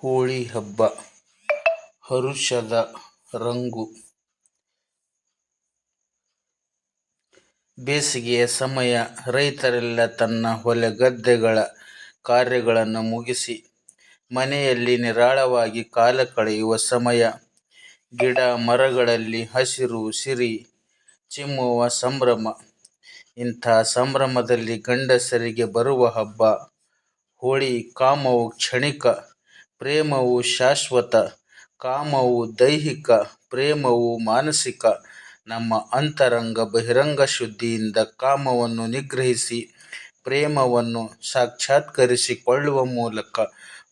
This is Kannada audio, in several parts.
ಹೋಳಿ ಹಬ್ಬ ಹರುಷದ ರಂಗು. ಬೇಸಿಗೆಯ ಸಮಯ. ರೈತರೆಲ್ಲ ತನ್ನ ಹೊಲ ಗದ್ದೆಗಳ ಕಾರ್ಯಗಳನ್ನು ಮುಗಿಸಿ ಮನೆಯಲ್ಲಿ ನಿರಾಳವಾಗಿ ಕಾಲ ಕಳೆಯುವ ಸಮಯ. ಗಿಡ ಮರಗಳಲ್ಲಿ ಹಸಿರು ಸಿರಿ ಚಿಮ್ಮುವ ಸಂಭ್ರಮ. ಇಂಥ ಸಂಭ್ರಮದಲ್ಲಿ ಗಂಡಸರಿಗೆ ಬರುವ ಹಬ್ಬ ಹೋಳಿ. ಕಾಮವು ಕ್ಷಣಿಕ, ಪ್ರೇಮವು ಶಾಶ್ವತ. ಕಾಮವು ದೈಹಿಕ, ಪ್ರೇಮವು ಮಾನಸಿಕ. ನಮ್ಮ ಅಂತರಂಗ ಬಹಿರಂಗ ಶುದ್ಧಿಯಿಂದ ಕಾಮವನ್ನು ನಿಗ್ರಹಿಸಿ ಪ್ರೇಮವನ್ನು ಸಾಕ್ಷಾತ್ಕರಿಸಿಕೊಳ್ಳುವ ಮೂಲಕ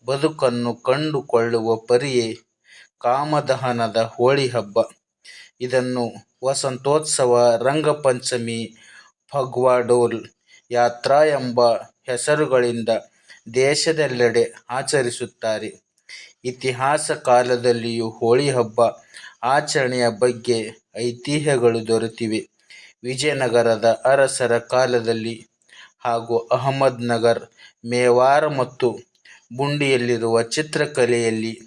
ಬದುಕನ್ನು ಕಂಡುಕೊಳ್ಳುವ ಪರಿಯೇ ಕಾಮದಹನದ ಹೋಳಿ ಹಬ್ಬ. ಇದನ್ನು ವಸಂತೋತ್ಸವ, ರಂಗಪಂಚಮಿ, ಫಗ್ವಾಡೋಲ್ ಯಾತ್ರಾ ಎಂಬ ಹೆಸರುಗಳಿಂದ ದೇಶದೆಲ್ಲೆಡೆ ಆಚರಿಸುತ್ತಾರೆ. ಇತಿಹಾಸ ಕಾಲದಲ್ಲಿಯೂ ಹೋಳಿ ಹಬ್ಬ ಆಚರಣೆಯ ಬಗ್ಗೆ ಐತಿಹ್ಯಗಳು ದೊರೆತಿವೆ. ವಿಜಯನಗರದ ಅರಸರ ಕಾಲದಲ್ಲಿ ಹಾಗೂ ಅಹಮದ್ ನಗರ, ಮೇವಾರ ಮತ್ತು ಬುಂಡಿಯಲ್ಲಿರುವ ಚಿತ್ರಕಲೆಯಲ್ಲಿ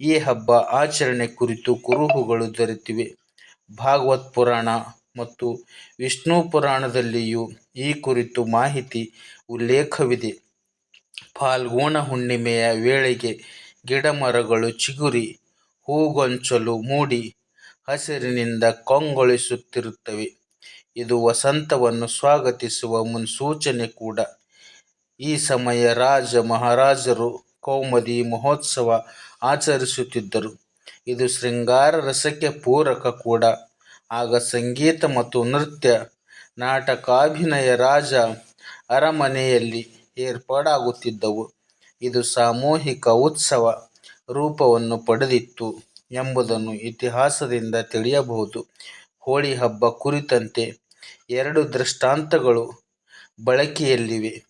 ಈ ಹಬ್ಬ ಆಚರಣೆ ಕುರಿತು ಕುರುಹುಗಳು ದೊರೆತಿವೆ. ಭಾಗವತ್ ಪುರಾಣ ಮತ್ತು ವಿಷ್ಣು ಪುರಾಣದಲ್ಲಿಯೂ ಈ ಕುರಿತು ಮಾಹಿತಿ, ಉಲ್ಲೇಖವಿದೆ. ಫಾಲ್ಗುಣ ಹುಣ್ಣಿಮೆಯ ವೇಳೆಗೆ ಗಿಡಮರಗಳು ಚಿಗುರಿ, ಹೂಗೊಂಚಲು ಮೂಡಿ ಹಸಿರಿನಿಂದ ಕಂಗೊಳಿಸುತ್ತಿರುತ್ತವೆ. ಇದು ವಸಂತವನ್ನು ಸ್ವಾಗತಿಸುವ ಮುನ್ಸೂಚನೆ ಕೂಡ. ಈ ಸಮಯ ರಾಜ ಮಹಾರಾಜರು ಕೌಮುದಿ ಮಹೋತ್ಸವ ಆಚರಿಸುತ್ತಿದ್ದರು. ಇದು ಶೃಂಗಾರ ರಸಕ್ಕೆ ಪೂರಕ ಕೂಡ. ಆಗ ಸಂಗೀತ ಮತ್ತು ನೃತ್ಯ, ನಾಟಕಾಭಿನಯ ರಾಜ ಅರಮನೆಯಲ್ಲಿ ಏರ್ಪಾಡಾಗುತ್ತಿದ್ದವು. ಇದು ಸಾಮೂಹಿಕ ಉತ್ಸವ ರೂಪವನ್ನು ಪಡೆದಿತ್ತು ಎಂಬುದನ್ನು ಇತಿಹಾಸದಿಂದ ತಿಳಿಯಬಹುದು. ಹೋಳಿ ಹಬ್ಬ ಕುರಿತಂತೆ ಎರಡು ದೃಷ್ಟಾಂತಗಳು ಬಳಕೆಯಲ್ಲಿವೆ.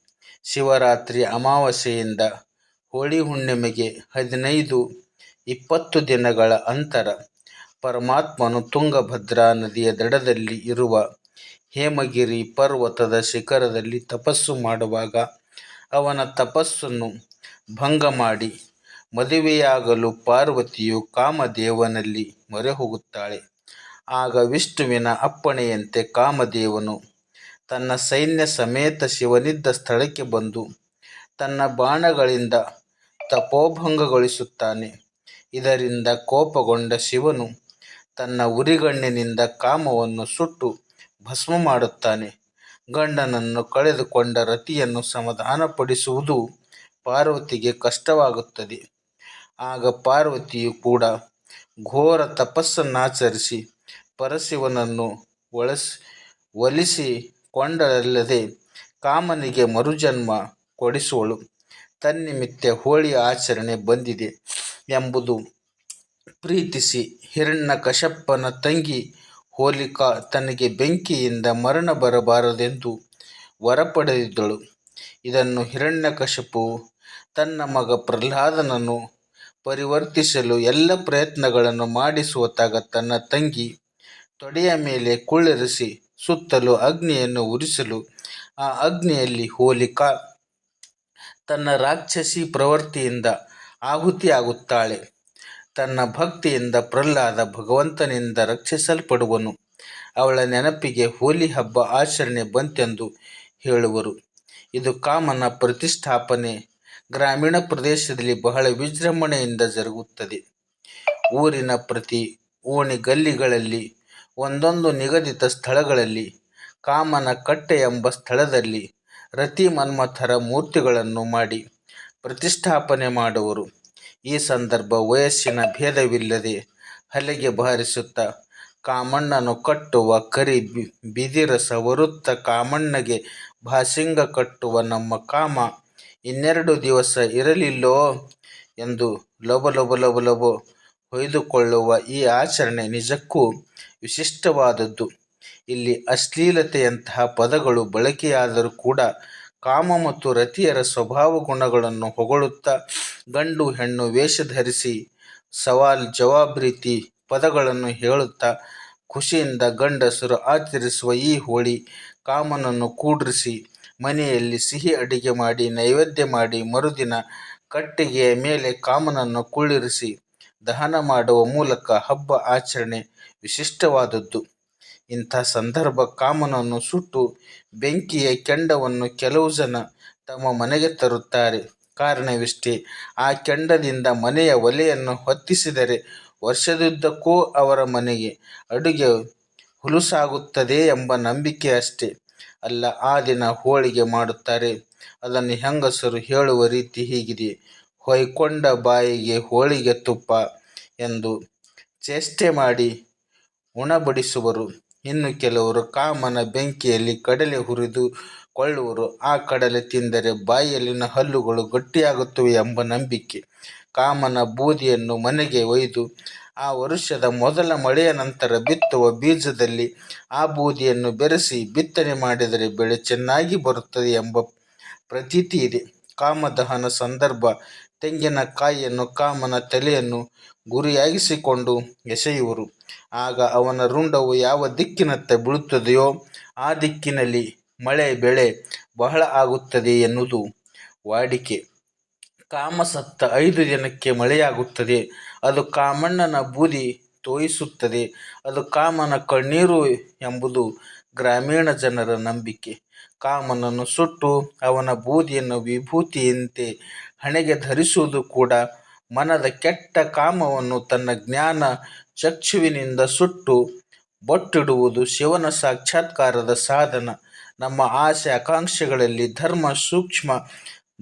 ಶಿವರಾತ್ರಿ ಅಮಾವಾಸ್ಯೆಯಿಂದ ಹೋಳಿ ಹುಣ್ಣಿಮೆಗೆ ಹದಿನೈದು-ಇಪ್ಪತ್ತು ದಿನಗಳ ಅಂತರ. ಪರಮಾತ್ಮನು ತುಂಗಭದ್ರಾ ನದಿಯ ದಡದಲ್ಲಿ ಇರುವ ಹೇಮಗಿರಿ ಪರ್ವತದ ಶಿಖರದಲ್ಲಿ ತಪಸ್ಸು ಮಾಡುವಾಗ ಅವನ ತಪಸ್ಸನ್ನು ಭಂಗ ಮಾಡಿ ಮದುವೆಯಾಗಲು ಪಾರ್ವತಿಯು ಕಾಮದೇವನಲ್ಲಿ ಮೊರೆ ಹೋಗುತ್ತಾಳೆ ಆಗ ವಿಷ್ಣುವಿನ ಅಪ್ಪಣೆಯಂತೆ ಕಾಮದೇವನು ತನ್ನ ಸೈನ್ಯ ಸಮೇತ ಶಿವನಿದ್ದ ಸ್ಥಳಕ್ಕೆ ಬಂದು ತನ್ನ ಬಾಣಗಳಿಂದ ತಪೋಭಂಗಗೊಳಿಸುತ್ತಾನೆ. ಇದರಿಂದ ಕೋಪಗೊಂಡ ಶಿವನು ತನ್ನ ಉರಿಗಣ್ಣಿನಿಂದ ಕಾಮವನ್ನು ಸುಟ್ಟು ಭಸ್ಮ ಮಾಡುತ್ತಾನೆ. ಗಂಡನನ್ನು ಕಳೆದುಕೊಂಡ ರತಿಯನ್ನು ಸಮಾಧಾನಪಡಿಸುವುದು ಪಾರ್ವತಿಗೆ ಕಷ್ಟವಾಗುತ್ತದೆ. ಆಗ ಪಾರ್ವತಿಯು ಕೂಡ ಘೋರ ತಪಸ್ಸನ್ನಾಚರಿಸಿ ಪರಶಿವನನ್ನು ಒಲಿಸಿಕೊಂಡಳಲ್ಲದೆ ಕಾಮನಿಗೆ ಮರುಜನ್ಮ ಕೊಡಿಸುವಳು. ತನ್ನಿಮಿತ್ತ ಹೋಳಿ ಆಚರಣೆ ಬಂದಿದೆ ಎಂಬುದು ಪ್ರೀತಿಸಿ ಹಿರಣ್ಯಕಶಿಪನ ತಂಗಿ ಹೋಲಿಕಾ ತನಗೆ ಬೆಂಕಿಯಿಂದ ಮರಣ ಬರಬಾರದೆಂದು ವರ ಪಡೆದಿದ್ದಳು. ಇದನ್ನು ಹಿರಣ್ಯಕಶಿಪುವು ತನ್ನ ಮಗ ಪ್ರಹ್ಲಾದನನ್ನು ಪರಿವರ್ತಿಸಲು ಎಲ್ಲ ಪ್ರಯತ್ನಗಳನ್ನು ಮಾಡಿಸುವತ್ತಾಗ ತನ್ನ ತಂಗಿ ತೊಡೆಯ ಮೇಲೆ ಕುಳ್ಳಿರಿಸಿ ಸುತ್ತಲೂ ಅಗ್ನಿಯನ್ನು ಉರಿಸಲು ಆ ಅಗ್ನಿಯಲ್ಲಿ ಹೋಲಿಕಾ ತನ್ನ ರಾಕ್ಷಸಿ ಪ್ರವೃತ್ತಿಯಿಂದ ಆಹುತಿಯಾಗುತ್ತಾಳೆ. ತನ್ನ ಭಕ್ತಿಯಿಂದ ಪ್ರಹ್ಲಾದ ಭಗವಂತನಿಂದ ರಕ್ಷಿಸಲ್ಪಡುವನು. ಅವಳ ನೆನಪಿಗೆ ಹೋಲಿ ಹಬ್ಬ ಆಚರಣೆ ಬಂತೆಂದು ಹೇಳುವರು. ಇದು ಕಾಮನ ಪ್ರತಿಷ್ಠಾಪನೆ ಗ್ರಾಮೀಣ ಪ್ರದೇಶದಲ್ಲಿ ಬಹಳ ವಿಜೃಂಭಣೆಯಿಂದ ಜರುಗುತ್ತದೆ. ಊರಿನ ಪ್ರತಿ ಓಣಿ ಗಲ್ಲಿಗಳಲ್ಲಿ, ಒಂದೊಂದು ನಿಗದಿತ ಸ್ಥಳಗಳಲ್ಲಿ, ಕಾಮನ ಕಟ್ಟೆ ಎಂಬ ಸ್ಥಳದಲ್ಲಿ ರತಿ ಮನ್ಮಥರ ಮೂರ್ತಿಗಳನ್ನು ಮಾಡಿ ಪ್ರತಿಷ್ಠಾಪನೆ ಮಾಡುವರು. ಈ ಸಂದರ್ಭ ವಯಸ್ಸಿನ ಭೇದವಿಲ್ಲದೆ ಹಲಗೆ ಬಾರಿಸುತ್ತ ಕಾಮಣ್ಣನು ಕಟ್ಟುವ ಕರಿ ಬಿದಿರ ಸವರುತ್ತ ಕಾಮಣ್ಣಗೆ ಭಾಸಿಂಗ ಕಟ್ಟುವ ನಮ್ಮ ಕಾಮ ಇನ್ನೆರಡು ದಿವಸ ಇರಲಿಲ್ಲೋ ಎಂದು ಲಬೋ-ಲಬೋ ಹೊಯ್ದುಕೊಳ್ಳುವ ಈ ಆಚರಣೆ ನಿಜಕ್ಕೂ ವಿಶಿಷ್ಟವಾದದ್ದು. ಇಲ್ಲಿ ಅಶ್ಲೀಲತೆಯಂತಹ ಪದಗಳು ಬಳಕೆಯಾದರೂ ಕೂಡ ಕಾಮ ಮತ್ತು ರತಿಯರ ಸ್ವಭಾವ ಗುಣಗಳನ್ನು ಹೊಗಳುತ್ತಾ ಗಂಡು ಹೆಣ್ಣು ವೇಷ ಧರಿಸಿ ಸವಾಲ್ ಜವಾಬ್ ರೀತಿ ಪದಗಳನ್ನು ಹೇಳುತ್ತಾ ಖುಷಿಯಿಂದ ಗಂಡಸರು ಆಚರಿಸುವ ಈ ಹೋಳಿ ಕಾಮನನ್ನು ಕೂಡ್ರಿಸಿ ಮನೆಯಲ್ಲಿ ಸಿಹಿ ಅಡಿಗೆ ಮಾಡಿ, ನೈವೇದ್ಯ ಮಾಡಿ, ಮರುದಿನ ಕಟ್ಟಿಗೆಯ ಮೇಲೆ ಕಾಮನನ್ನು ಕುಳ್ಳಿರಿಸಿ ದಹನ ಮಾಡುವ ಮೂಲಕ ಹಬ್ಬ ಆಚರಣೆ ವಿಶಿಷ್ಟವಾದದ್ದು. ಇಂಥ ಸಂದರ್ಭ ಕಾಮನನ್ನು ಸುಟ್ಟು ಬೆಂಕಿಯ ಕೆಂಡವನ್ನು ಕೆಲವು ಜನ ತಮ್ಮ ಮನೆಗೆ ತರುತ್ತಾರೆ. ಕಾರಣವಿಷ್ಟೇ, ಆ ಕೆಂಡದಿಂದ ಮನೆಯ ಒಲೆಯನ್ನು ಹೊತ್ತಿಸಿದರೆ ವರ್ಷದುದ್ದಕ್ಕೂ ಅವರ ಮನೆಗೆ ಅಡುಗೆ ಹುಲುಸಾಗುತ್ತದೆ ಎಂಬ ನಂಬಿಕೆ ಅಷ್ಟೇ ಅಲ್ಲ. ಆ ದಿನ ಹೋಳಿಗೆ ಮಾಡುತ್ತಾರೆ. ಅದನ್ನು ಹೆಂಗಸರು ಹೇಳುವ ರೀತಿ ಹೀಗಿದೆ. ಹೊಯ್ಕೊಂಡ ಬಾಯಿಗೆ ಹೋಳಿಗೆ ತುಪ್ಪ ಎಂದು ಚೇಷ್ಟೆ ಮಾಡಿ ಉಣಬಡಿಸುವರು. ಇನ್ನು ಕೆಲವರು ಕಾಮನ ಬೆಂಕಿಯಲ್ಲಿ ಕಡಲೆ ಹುರಿದು ಕೊಳ್ಳುವರು. ಆ ಕಡಲೆ ತಿಂದರೆ ಬಾಯಲ್ಲಿನ ಹಲ್ಲುಗಳು ಗಟ್ಟಿಯಾಗುತ್ತವೆ ಎಂಬ ನಂಬಿಕೆ. ಕಾಮನ ಬೂದಿಯನ್ನು ಮನೆಗೆ ಒಯ್ದು ಆ ವರುಷದ ಮೊದಲ ಮಳೆಯ ನಂತರ ಬಿತ್ತುವ ಬೀಜದಲ್ಲಿ ಆ ಬೂದಿಯನ್ನು ಬೆರೆಸಿ ಬಿತ್ತನೆ ಮಾಡಿದರೆ ಬೆಳೆ ಚೆನ್ನಾಗಿ ಬರುತ್ತದೆ ಎಂಬ ಪ್ರತೀತಿ ಇದೆ. ಕಾಮದಹನ ಸಂದರ್ಭ ತೆಂಗಿನ ಕಾಯಿಯನ್ನು, ಕಾಮನ ತಲೆಯನ್ನು ಗುರಿಯಾಗಿಸಿಕೊಂಡು ಎಸೆಯುವರು. ಆಗ ಅವನ ರುಂಡವು ಯಾವ ದಿಕ್ಕಿನತ್ತ ಬೀಳುತ್ತದೆಯೋ ಆ ದಿಕ್ಕಿನಲ್ಲಿ ಮಳೆ ಬೆಳೆ ಬಹಳ ಆಗುತ್ತದೆ ಎನ್ನುವುದು ವಾಡಿಕೆ. ಕಾಮ ಸತ್ತ ಐದು ದಿನಕ್ಕೆ ಮಳೆಯಾಗುತ್ತದೆ. ಅದು ಕಾಮಣ್ಣನ ಬೂದಿ ತೋಯಿಸುತ್ತದೆ. ಅದು ಕಾಮನ ಕಣ್ಣೀರು ಎಂಬುದು ಗ್ರಾಮೀಣ ಜನರ ನಂಬಿಕೆ. ಕಾಮನನ್ನು ಸುಟ್ಟು ಅವನ ಬೂದಿಯನ್ನು ವಿಭೂತಿಯಂತೆ ಹಣೆಗೆ ಧರಿಸುವುದು ಕೂಡ ಮನದ ಕೆಟ್ಟ ಕಾಮವನ್ನು ತನ್ನ ಜ್ಞಾನ ಚಕ್ಷುವಿನಿಂದ ಸುಟ್ಟು ಬೊಟ್ಟಿಡುವುದು ಶಿವನ ಸಾಕ್ಷಾತ್ಕಾರದ ಸಾಧನ. ನಮ್ಮ ಆಸೆ ಆಕಾಂಕ್ಷೆಗಳಲ್ಲಿ ಧರ್ಮ ಸೂಕ್ಷ್ಮ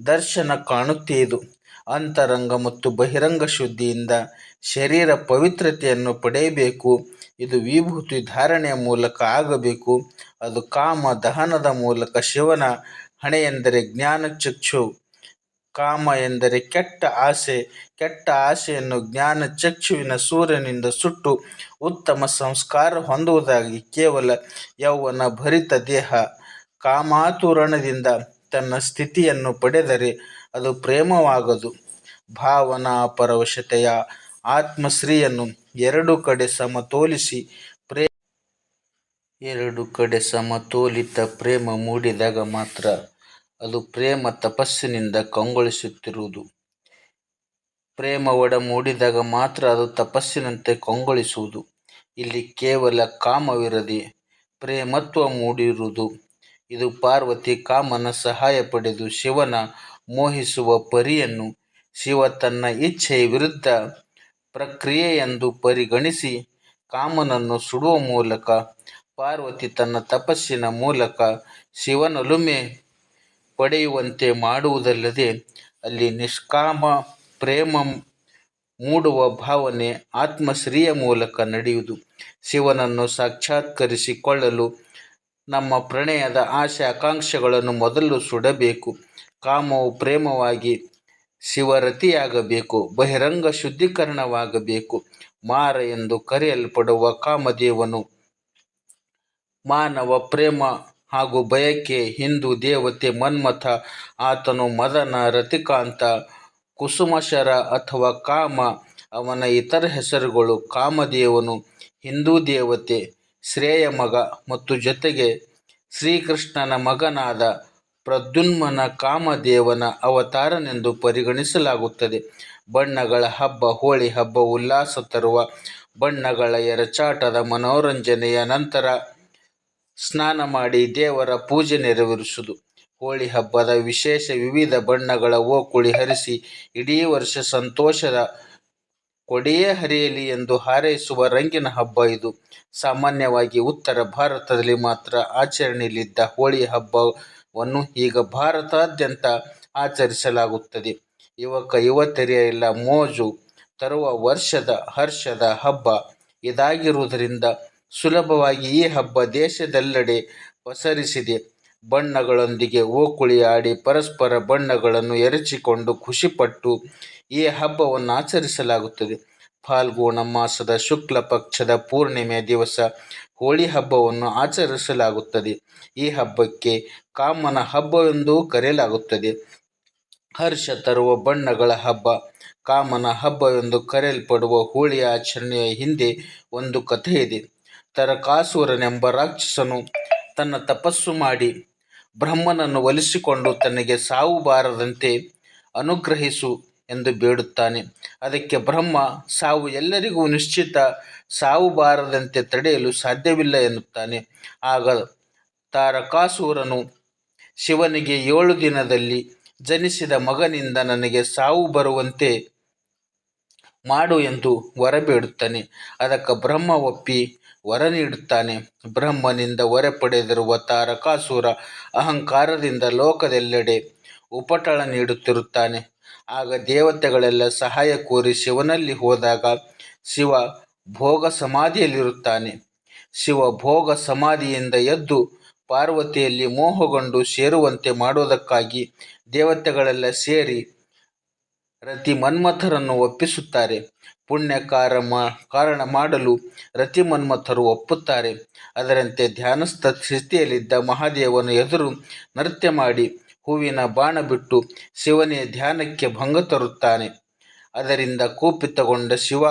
ದರ್ಶನ ಕಾಣುತ್ತೆ ಇದು. ಅಂತರಂಗ ಮತ್ತು ಬಹಿರಂಗ ಶುದ್ಧಿಯಿಂದ ಶರೀರ ಪವಿತ್ರತೆಯನ್ನು ಪಡೆಯಬೇಕು. ಇದು ವಿಭೂತಿ ಧಾರಣೆಯ ಮೂಲಕ ಆಗಬೇಕು. ಅದು ಕಾಮ ದಹನದ ಮೂಲಕ. ಶಿವನ ಹಣೆಯೆಂದರೆ ಜ್ಞಾನಚಕ್ಷು. ಕಾಮ ಎಂದರೆ ಕೆಟ್ಟ ಆಸೆ. ಕೆಟ್ಟ ಆಸೆಯನ್ನು ಜ್ಞಾನ ಚಕ್ಷುವಿನ ಸೂರ್ಯನಿಂದ ಸುಟ್ಟು ಉತ್ತಮ ಸಂಸ್ಕಾರ ಹೊಂದುವುದಾಗಿ. ಕೇವಲ ಯೌವನ ಭರಿತ ದೇಹ ಕಾಮಾತುರಣದಿಂದ ತನ್ನ ಸ್ಥಿತಿಯನ್ನು ಪಡೆದರೆ ಅದು ಪ್ರೇಮವಾಗದು. ಭಾವನಾ ಪರವಶತೆಯ ಆತ್ಮಶ್ರೀಯನ್ನು ಎರಡು ಕಡೆ ಸಮತೋಲಿಸಿ ಪ್ರೇ ಎರಡು ಕಡೆ ಸಮತೋಲಿತ ಪ್ರೇಮ ಮೂಡಿದಾಗ ಮಾತ್ರ ಅದು ಪ್ರೇಮ ತಪಸ್ಸಿನಿಂದ ಕಂಗೊಳಿಸುತ್ತಿರುವುದು. ಪ್ರೇಮ ಒಡ ಮೂಡಿದಾಗ ಮಾತ್ರ ಅದು ತಪಸ್ಸಿನಂತೆ ಕಂಗೊಳಿಸುವುದು. ಇಲ್ಲಿ ಕೇವಲ ಕಾಮವಿರದೆ ಪ್ರೇಮತ್ವ ಮೂಡಿರುವುದು. ಇದು ಪಾರ್ವತಿ ಕಾಮನ ಸಹಾಯ ಪಡೆದು ಶಿವನ ಮೋಹಿಸುವ ಪರಿಯನ್ನು ಶಿವ ತನ್ನ ಇಚ್ಛೆಯ ವಿರುದ್ಧ ಪ್ರಕ್ರಿಯೆಯೆಂದು ಪರಿಗಣಿಸಿ ಕಾಮನನ್ನು ಸುಡುವ ಮೂಲಕ, ಪಾರ್ವತಿ ತನ್ನ ತಪಸ್ಸಿನ ಮೂಲಕ ಶಿವನೊಲುಮೆ ಪಡೆಯುವಂತೆ ಮಾಡುವುದಲ್ಲದೆ ಅಲ್ಲಿ ನಿಷ್ಕಾಮ ಪ್ರೇಮ ಮೂಡುವ ಭಾವನೆ ಆತ್ಮಶ್ರೀಯ ಮೂಲಕ ನಡೆಯುವುದು. ಶಿವನನ್ನು ಸಾಕ್ಷಾತ್ಕರಿಸಿಕೊಳ್ಳಲು ನಮ್ಮ ಪ್ರಣಯದ ಆಸೆ ಆಕಾಂಕ್ಷೆಗಳನ್ನು ಮೊದಲು ಸುಡಬೇಕು. ಕಾಮವು ಪ್ರೇಮವಾಗಿ ಶಿವರತಿಯಾಗಬೇಕು. ಬಹಿರಂಗ ಶುದ್ಧೀಕರಣವಾಗಬೇಕು. ಮಾರ ಎಂದು ಕರೆಯಲ್ಪಡುವ ಕಾಮದೇವನು ಮಾನವ ಪ್ರೇಮ ಹಾಗೂ ಬಯಕೆ. ಹಿಂದೂ ದೇವತೆ ಮನ್ಮಥ. ಆತನು ಮದನ, ರತಿಕಾಂತ, ಕುಸುಮಶರ ಅಥವಾ ಕಾಮ. ಅವನ ಇತರ ಹೆಸರುಗಳು. ಕಾಮದೇವನು, ಹಿಂದೂ ದೇವತೆ, ಶ್ರೇಯ ಮಗ ಮತ್ತು ಜೊತೆಗೆ ಶ್ರೀಕೃಷ್ಣನ ಮಗನಾದ ಪ್ರದ್ಯುಮ್ನ ಕಾಮದೇವನ ಅವತಾರನೆಂದು ಪರಿಗಣಿಸಲಾಗುತ್ತದೆ. ಬಣ್ಣಗಳ ಹಬ್ಬ, ಹೋಳಿ ಹಬ್ಬ, ಉಲ್ಲಾಸ ತರುವ ಬಣ್ಣಗಳ ಎರಚಾಟದ ಮನೋರಂಜನೆಯ ನಂತರ ಸ್ನಾನ ಮಾಡಿ ದೇವರ ಪೂಜೆ ನೆರವೇರಿಸುವುದು ಹೋಳಿ ಹಬ್ಬದ ವಿಶೇಷ. ವಿವಿಧ ಬಣ್ಣಗಳ ಓಕುಳಿ ಹರಿಸಿ ಇಡೀ ವರ್ಷ ಸಂತೋಷದ ಕೊಡೆಯೇ ಹರಿಯಲಿ ಎಂದು ಹಾರೈಸುವ ರಂಗಿನ ಹಬ್ಬ ಇದು. ಸಾಮಾನ್ಯವಾಗಿ ಉತ್ತರ ಭಾರತದಲ್ಲಿ ಮಾತ್ರ ಆಚರಣೆಯಲ್ಲಿದ್ದ ಹೋಳಿ ಹಬ್ಬವನ್ನು ಈಗ ಭಾರತಾದ್ಯಂತ ಆಚರಿಸಲಾಗುತ್ತದೆ. ಯುವಕ ಯುವತಿಯರಿಗೆಲ್ಲ ಮೋಜು ತರುವ ವರ್ಷದ ಹರ್ಷದ ಹಬ್ಬ ಇದಾಗಿರುವುದರಿಂದ ಸುಲಭವಾಗಿ ಈ ಹಬ್ಬ ದೇಶದೆಲ್ಲೆಡೆ ಪಸರಿಸಿದೆ. ಬಣ್ಣಗಳೊಂದಿಗೆ ಓಕುಳಿ ಆಡಿ ಪರಸ್ಪರ ಬಣ್ಣಗಳನ್ನು ಎರಚಿಕೊಂಡು ಖುಷಿಪಟ್ಟು ಈ ಹಬ್ಬವನ್ನು ಆಚರಿಸಲಾಗುತ್ತದೆ. ಫಾಲ್ಗುಣ ಮಾಸದ ಶುಕ್ಲ ಪಕ್ಷದ ಪೂರ್ಣಿಮೆ ದಿವಸ ಹೋಳಿ ಹಬ್ಬವನ್ನು ಆಚರಿಸಲಾಗುತ್ತದೆ. ಈ ಹಬ್ಬಕ್ಕೆ ಕಾಮನ ಹಬ್ಬವೆಂದೂ ಕರೆಯಲಾಗುತ್ತದೆ. ಹರ್ಷ ತರುವ ಬಣ್ಣಗಳ ಹಬ್ಬ. ಕಾಮನ ಹಬ್ಬವೆಂದು ಕರೆಯಲ್ಪಡುವ ಹೋಳಿ ಆಚರಣೆಯ ಹಿಂದೆ ಒಂದು ಕಥೆಯಿದೆ. ತರಕಾಸುರನೆಂಬ ರಾಕ್ಷಸನು ತನ್ನ ತಪಸ್ಸು ಮಾಡಿ ಬ್ರಹ್ಮನನ್ನು ಒಲಿಸಿಕೊಂಡು ತನಗೆ ಸಾವು ಬಾರದಂತೆ ಅನುಗ್ರಹಿಸು ಎಂದು ಬೇಡುತ್ತಾನೆ ಅದಕ್ಕೆ ಬ್ರಹ್ಮ, ಸಾವು ಎಲ್ಲರಿಗೂ ನಿಶ್ಚಿತ ಸಾವು ಬಾರದಂತೆ ತಡೆಯಲು ಸಾಧ್ಯವಿಲ್ಲ ಎನ್ನುತ್ತಾನೆ. ಆಗ ತಾರಕಾಸುರನು ಶಿವನಿಗೆ ಏಳು ದಿನದಲ್ಲಿ ಜನಿಸಿದ ಮಗನಿಂದ ನನಗೆ ಸಾವು ಬರುವಂತೆ ಮಾಡು ಎಂದು ವರ ಬೇಡುತ್ತಾನೆ ಅದಕ್ಕೆ ಬ್ರಹ್ಮ ಒಪ್ಪಿ ವರ ನೀಡುತ್ತಾನೆ. ಬ್ರಹ್ಮನಿಂದ ವರ ಪಡೆದಿರುವ ತಾರಕಾಸುರ ಅಹಂಕಾರದಿಂದ ಲೋಕದೆಲ್ಲೆಡೆ ಉಪಟಳ ನೀಡುತ್ತಿರುತ್ತಾನೆ. ಆಗ ದೇವತೆಗಳೆಲ್ಲ ಸಹಾಯ ಕೋರಿ ಶಿವನಲ್ಲಿ ಹೋದಾಗ ಶಿವ ಭೋಗ ಸಮಾಧಿಯಲ್ಲಿರುತ್ತಾನೆ ಶಿವ ಭೋಗ ಸಮಾಧಿಯಿಂದ ಎದ್ದು ಪಾರ್ವತಿಯಲ್ಲಿ ಮೋಹಗೊಂಡು ಸೇರುವಂತೆ ಮಾಡುವುದಕ್ಕಾಗಿ ದೇವತೆಗಳೆಲ್ಲ ಸೇರಿ ರತಿ ಮನ್ಮಥರನ್ನು ಒಪ್ಪಿಸುತ್ತಾರೆ. ಪುಣ್ಯ ಕಾರಣ ಮಾಡಲು ರತಿ ಮನ್ಮಥರು ಒಪ್ಪುತ್ತಾರೆ. ಅದರಂತೆ ಧ್ಯಾನಸ್ಥ ಸ್ಥಿತಿಯಲ್ಲಿದ್ದ ಮಹಾದೇವನ ಎದುರು ನೃತ್ಯ ಮಾಡಿ ಹೂವಿನ ಬಾಣ ಬಿಟ್ಟು ಶಿವನೇ ಧ್ಯಾನಕ್ಕೆ ಭಂಗ ತರುತ್ತಾನೆ. ಅದರಿಂದ ಕೋಪಿತಗೊಂಡ ಶಿವ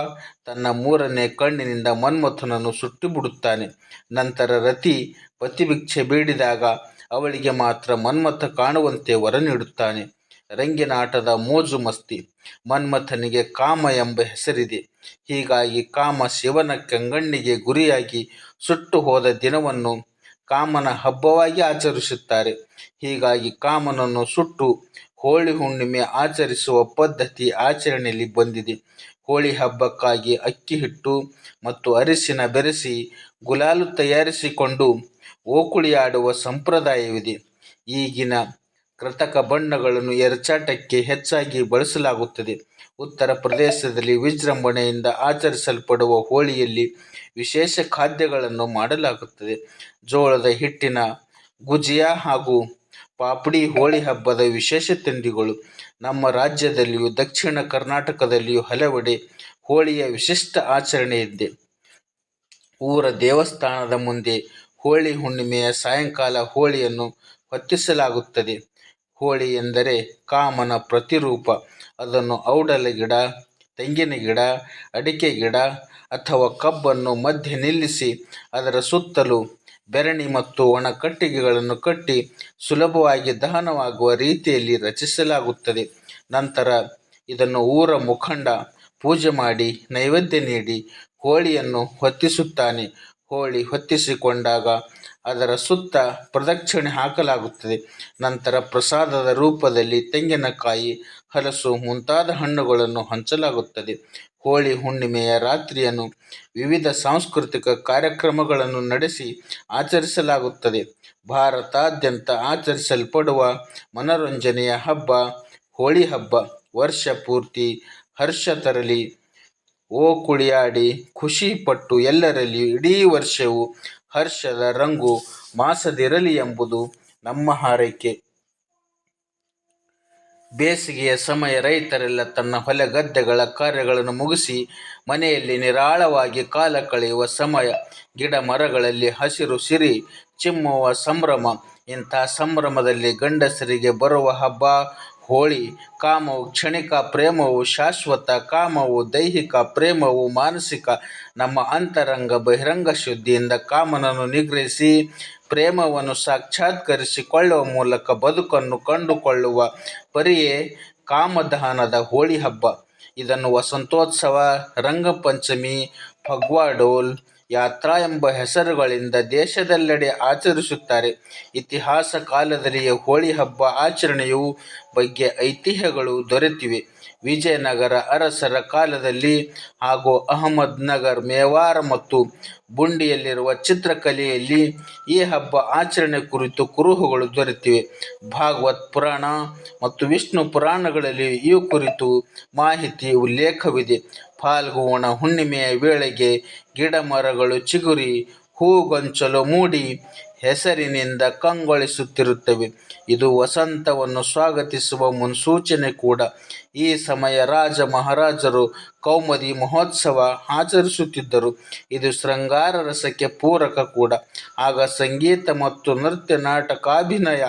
ತನ್ನ ಮೂರನೇ ಕಣ್ಣಿನಿಂದ ಮನ್ಮಥನನ್ನು ಸುಟ್ಟುಬಿಡುತ್ತಾನೆ. ನಂತರ ರತಿ ಪತಿಭಿಕ್ಷೆ ಬೇಡಿದಾಗ ಅವಳಿಗೆ ಮಾತ್ರ ಮನ್ಮಥ ಕಾಣುವಂತೆ ವರ ನೀಡುತ್ತಾನೆ. ರಂಗಿನಾಟದ ಮೋಜು ಮಸ್ತಿ. ಮನ್ಮಥನಿಗೆ ಕಾಮ ಎಂಬ ಹೆಸರಿದೆ. ಹೀಗಾಗಿ ಕಾಮ ಶಿವನ ಕೆಂಗಣ್ಣಿಗೆ ಗುರಿಯಾಗಿ ಸುಟ್ಟು ಹೋದ ದಿನವನ್ನು ಕಾಮನ ಹಬ್ಬವಾಗಿ ಆಚರಿಸುತ್ತಾರೆ. ಹೀಗಾಗಿ ಕಾಮನನ್ನು ಸುಟ್ಟು ಹೋಳಿ ಹುಣ್ಣಿಮೆ ಆಚರಿಸುವ ಪದ್ಧತಿ ಆಚರಣೆಯಲ್ಲಿ ಬಂದಿದೆ. ಹೋಳಿ ಹಬ್ಬಕ್ಕಾಗಿ ಅಕ್ಕಿ ಹಿಟ್ಟು ಮತ್ತು ಅರಿಶಿನ ಬೆರೆಸಿ ಗುಲಾಲು ತಯಾರಿಸಿಕೊಂಡು ಓಕುಳಿಯಾಡುವ ಸಂಪ್ರದಾಯವಿದೆ. ಈಗಿನ ಕೃತಕ ಬಣ್ಣಗಳನ್ನು ಎರಚಾಟಕ್ಕೆ ಹೆಚ್ಚಾಗಿ ಬಳಸಲಾಗುತ್ತದೆ. ಉತ್ತರ ಪ್ರದೇಶದಲ್ಲಿ ವಿಜೃಂಭಣೆಯಿಂದ ಆಚರಿಸಲ್ಪಡುವ ಹೋಳಿಯಲ್ಲಿ ವಿಶೇಷ ಖಾದ್ಯಗಳನ್ನು ಮಾಡಲಾಗುತ್ತದೆ. ಜೋಳದ ಹಿಟ್ಟಿನ ಗುಜಿಯಾ ಹಾಗೂ ಪಾಪಡಿ ಹೋಳಿ ಹಬ್ಬದ ವಿಶೇಷ ತಿಂಡಿಗಳು. ನಮ್ಮ ರಾಜ್ಯದಲ್ಲಿಯೂ ದಕ್ಷಿಣ ಕರ್ನಾಟಕದಲ್ಲಿಯೂ ಹಲವೆಡೆ ಹೋಳಿಯ ವಿಶಿಷ್ಟ ಆಚರಣೆ ಇದೆ ಊರ ದೇವಸ್ಥಾನದ ಮುಂದೆ ಹೋಳಿ ಹುಣ್ಣಿಮೆಯ ಸಾಯಂಕಾಲ ಹೋಳಿಯನ್ನು ಹೊತ್ತಿಸಲಾಗುತ್ತದೆ. ಹೋಳಿ ಎಂದರೆ ಕಾಮನ ಪ್ರತಿರೂಪ. ಅದನ್ನು ಔಡಲ ಗಿಡ, ತೆಂಗಿನ ಗಿಡ, ಅಡಿಕೆ ಗಿಡ ಅಥವಾ ಕಬ್ಬನ್ನು ಮಧ್ಯೆ ನಿಲ್ಲಿಸಿ ಅದರ ಸುತ್ತಲೂ ಬೆರಣಿ ಮತ್ತು ಒಣ ಕಟ್ಟಿಗೆಗಳನ್ನು ಕಟ್ಟಿ ಸುಲಭವಾಗಿ ದಹನವಾಗುವ ರೀತಿಯಲ್ಲಿ ರಚಿಸಲಾಗುತ್ತದೆ. ನಂತರ ಇದನ್ನು ಊರ ಮುಖಂಡ ಪೂಜೆ ಮಾಡಿ, ನೈವೇದ್ಯ ನೀಡಿ, ಹೋಳಿಯನ್ನು ಹೊತ್ತಿಸುತ್ತಾನೆ. ಹೋಳಿ ಹೊತ್ತಿಸಿಕೊಂಡಾಗ ಅದರ ಸುತ್ತ ಪ್ರದಕ್ಷಿಣೆ ಹಾಕಲಾಗುತ್ತದೆ. ನಂತರ ಪ್ರಸಾದದ ರೂಪದಲ್ಲಿ ತೆಂಗಿನಕಾಯಿ ಹಲಸು ಮುಂತಾದ ಹಣ್ಣುಗಳನ್ನು ಹಂಚಲಾಗುತ್ತದೆ. ಹೋಳಿ ಹುಣ್ಣಿಮೆಯ ರಾತ್ರಿಯನ್ನು ವಿವಿಧ ಸಾಂಸ್ಕೃತಿಕ ಕಾರ್ಯಕ್ರಮಗಳನ್ನು ನಡೆಸಿ ಆಚರಿಸಲಾಗುತ್ತದೆ. ಭಾರತಾದ್ಯಂತ ಆಚರಿಸಲ್ಪಡುವ ಮನೋರಂಜನೆಯ ಹಬ್ಬ, ಹೋಳಿ ಹಬ್ಬ. ವರ್ಷ ಪೂರ್ತಿ ಹರ್ಷ ತರಲಿ, ಓ ಕುಳಿಯಾಡಿ, ಖುಷಿ ಪಟ್ಟು ಎಲ್ಲರಲ್ಲಿ ಇಡೀ ವರ್ಷವೂ ಹರ್ಷದ ರಂಗು ಮಾಸದಿರಲಿ ಎಂಬುದು ನಮ್ಮ ಹಾರೈಕೆ. ಬೇಸಿಗೆಯ ಸಮಯ ರೈತರೆಲ್ಲ ತನ್ನ ಹೊಲ ಗದ್ದೆಗಳ ಕಾರ್ಯಗಳನ್ನು ಮುಗಿಸಿ ಮನೆಯಲ್ಲಿ ನಿರಾಳವಾಗಿ ಕಾಲ ಕಳೆಯುವ ಸಮಯ. ಗಿಡ ಮರಗಳಲ್ಲಿ ಹಸಿರು ಸಿರಿ, ಚಿಮ್ಮುವ ಸಂಭ್ರಮ. ಇಂಥ ಸಂಭ್ರಮದಲ್ಲಿ ಗಂಡಸರಿಗೆ ಬರುವ ಹಬ್ಬ ಹೋಳಿ, ಕಾಮವು ಕ್ಷಣಿಕ ಪ್ರೇಮವು ಶಾಶ್ವತ, ಕಾಮವು ದೈಹಿಕ ಪ್ರೇಮವು ಮಾನಸಿಕ. ನಮ್ಮ ಅಂತರಂಗ ಬಹಿರಂಗ ಶುದ್ಧಿಯಿಂದ ಕಾಮನನ್ನು ನಿಗ್ರಹಿಸಿ, ಪ್ರೇಮವನ್ನು ಸಾಕ್ಷಾತ್ಕರಿಸಿಕೊಳ್ಳುವ ಮೂಲಕ ಬದುಕನ್ನು ಕಂಡುಕೊಳ್ಳುವ ಪರಿಯೇ ಕಾಮದಹನದ ಹೋಳಿ ಹಬ್ಬ. ಇದನ್ನು ವಸಂತೋತ್ಸವ, ರಂಗಪಂಚಮಿ ಫಗ್ವಾ ಡೋಲ್ ಯಾತ್ರಾ ಎಂಬ ಹೆಸರುಗಳಿಂದ ದೇಶದೆಲ್ಲೆಡೆ ಆಚರಿಸುತ್ತಾರೆ. ಇತಿಹಾಸ ಕಾಲದಲ್ಲಿಯೇ ಹೋಳಿ ಹಬ್ಬ ಆಚರಣೆಯ ಬಗ್ಗೆ ಐತಿಹ್ಯಗಳು ದೊರೆತಿವೆ. ವಿಜಯನಗರ ಅರಸರ ಕಾಲದಲ್ಲಿ ಹಾಗೂ ಅಹಮದ್ನಗರ್, ಮೇವಾರ ಮತ್ತು ಬುಂಡಿಯಲ್ಲಿರುವ ಚಿತ್ರಕಲೆಯಲ್ಲಿ ಈ ಹಬ್ಬ ಆಚರಣೆ ಕುರಿತು ಕುರುಹುಗಳು ದೊರೆತಿವೆ. ಭಾಗವತ್ ಪುರಾಣ ಮತ್ತು ವಿಷ್ಣು ಪುರಾಣಗಳಲ್ಲಿ ಈ ಕುರಿತು ಮಾಹಿತಿ ಉಲ್ಲೇಖವಿದೆ. ಫಾಲ್ಗುಣ ಹುಣ್ಣಿಮೆಯ ವೇಳೆಗೆ ಗಿಡ ಮರಗಳು ಚಿಗುರಿ, ಹೂಗೊಂಚಲು ಮೂಡಿ, ಹೆಸರಿನಿಂದ ಕಂಗೊಳಿಸುತ್ತಿರುತ್ತವೆ. ಇದು ವಸಂತವನ್ನು ಸ್ವಾಗತಿಸುವ ಮುನ್ಸೂಚನೆ ಕೂಡ. ಈ ಸಮಯ ರಾಜ ಮಹಾರಾಜರು ಕೌಮದಿ ಮಹೋತ್ಸವ ಆಚರಿಸುತ್ತಿದ್ದರು. ಇದು ಶೃಂಗಾರ ರಸಕ್ಕೆ ಪೂರಕ ಕೂಡ. ಆಗ ಸಂಗೀತ ಮತ್ತು ನೃತ್ಯ ನಾಟಕಾಭಿನಯ